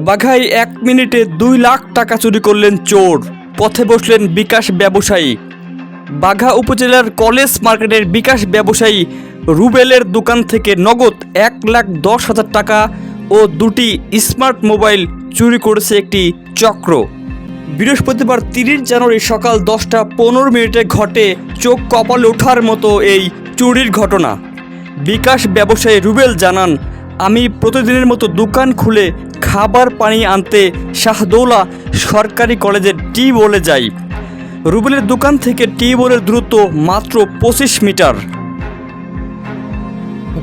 বাঘাই এক মিনিটে দুই লাখ টাকা চুরি করলেন চোর। পথে বসলেন বিকাশ ব্যবসায়ী। বাঘা উপজেলার কলেজ মার্কেটের বিকাশ ব্যবসায়ী রুবেলের দোকান থেকে নগদ এক লাখ দশ হাজার টাকা ও দুটি স্মার্ট মোবাইল চুরি করেছে একটি চক্র। বৃহস্পতিবার তিরিশ জানুয়ারি সকাল দশটা পনেরো মিনিটে ঘটে চোখ কপালে ওঠার মতো এই চুরির ঘটনা। বিকাশ ব্যবসায়ী রুবেল জানান, আমি প্রতিদিনের মতো দোকান খুলে খাবার পানি আনতে শাহদৌলা সরকারি কলেজের টি বলে যাই রুবেলের দোকান থেকে টি বলের দূরত্ব মাত্র পঁচিশ মিটার।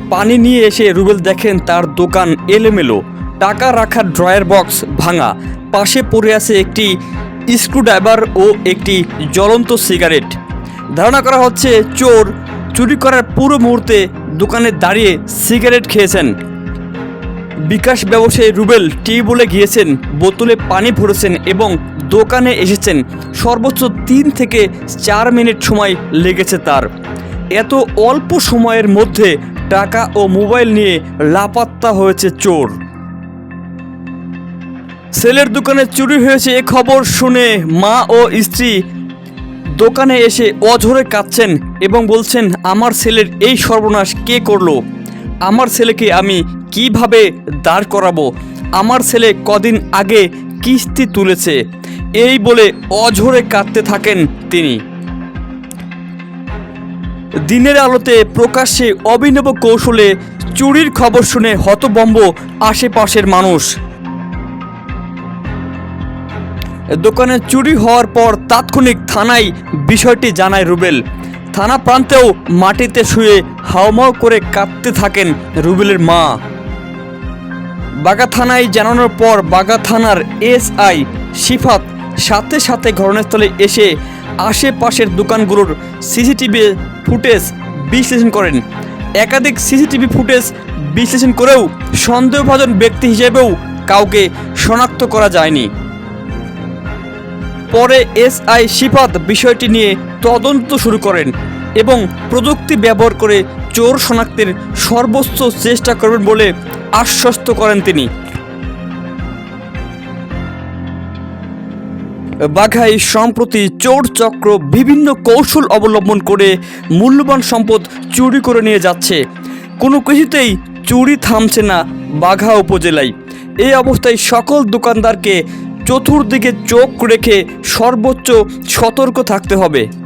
পানি নিয়ে এসে রুবেল দেখেন তার দোকান এলোমেলো। টাকা রাখার ড্রয়ার বক্স ভাঙা। পাশে পড়ে আছে একটি স্ক্রুড্রাইভার ও একটি জ্বলন্ত সিগারেট। ধারণা করা হচ্ছে চোর চুরি করার পুরো মুহূর্তে দোকানে দাঁড়িয়ে সিগারেট খেয়েছেন। বিকাশ ব্যবসায়ী রুবেল টি বলে গিয়েছেন, বোতলে পানি ভরেছেন এবং দোকানে এসেছেন। সর্বোচ্চ তিন থেকে চার মিনিট সময় লেগেছে তার। এত অল্প সময়ের মধ্যে টাকা ও মোবাইল নিয়ে লাপাত্তা হয়েছে চোর। সেলের দোকানে চুরি হয়েছে এ খবর শুনে মা ও স্ত্রী দোকানে এসে অঝরে কাঁদছেন এবং বলছেন, আমার ছেলের এই সর্বনাশ কে করল? আমার ছেলেকে আমি কীভাবে দাঁড় করাবো? আমার ছেলে কদিন আগে কিস্তি তুলেছে। এই বলে অঝরে কাঁদতে থাকেন তিনি। দিনের আলোতে প্রকাশ্যে অভিনব কৌশলে চুরির খবর শুনে হতবম্ব আশেপাশের মানুষ। দোকানে চুরি হওয়ার পর তাৎক্ষণিক থানায় বিষয়টি জানায় রুবেল। থানা প্রান্তেও মাটিতে শুয়ে হাওমাও করে কাঁদতে থাকেন রুবেলের মা। বাগা থানায় জানানোর পর বাগা থানার এসআই শিফাত সাথে সাথে ঘটনাস্থলে এসে আশেপাশের দোকানগুলোর সিসিটিভি ফুটেজ বিশ্লেষণ করেন। একাধিক সিসিটিভি ফুটেজ বিশ্লেষণ করেও সন্দেহভাজন ব্যক্তি হিসেবেও কাউকে শনাক্ত করা যায়নি। পরে এসআই শিফাত বিষয়টি নিয়ে তদন্ত শুরু করেন এবং প্রযুক্তি ব্যবহার করে চোর শনাক্তের সর্বোচ্চ চেষ্টা করবেন বলে আশ্বস্ত করেন তিনি। বাঘাই সম্প্রতি চোর চক্র বিভিন্ন কৌশল অবলম্বন করে মূল্যবান সম্পদ চুরি করে নিয়ে যাচ্ছে। কোনো কিছুতেই চুরি থামছে না বাঘা উপজেলায়। এই অবস্থায় সকল দোকানদারকে চতুর্দিকে চোখ রেখে সর্বোচ্চ সতর্ক থাকতে হবে।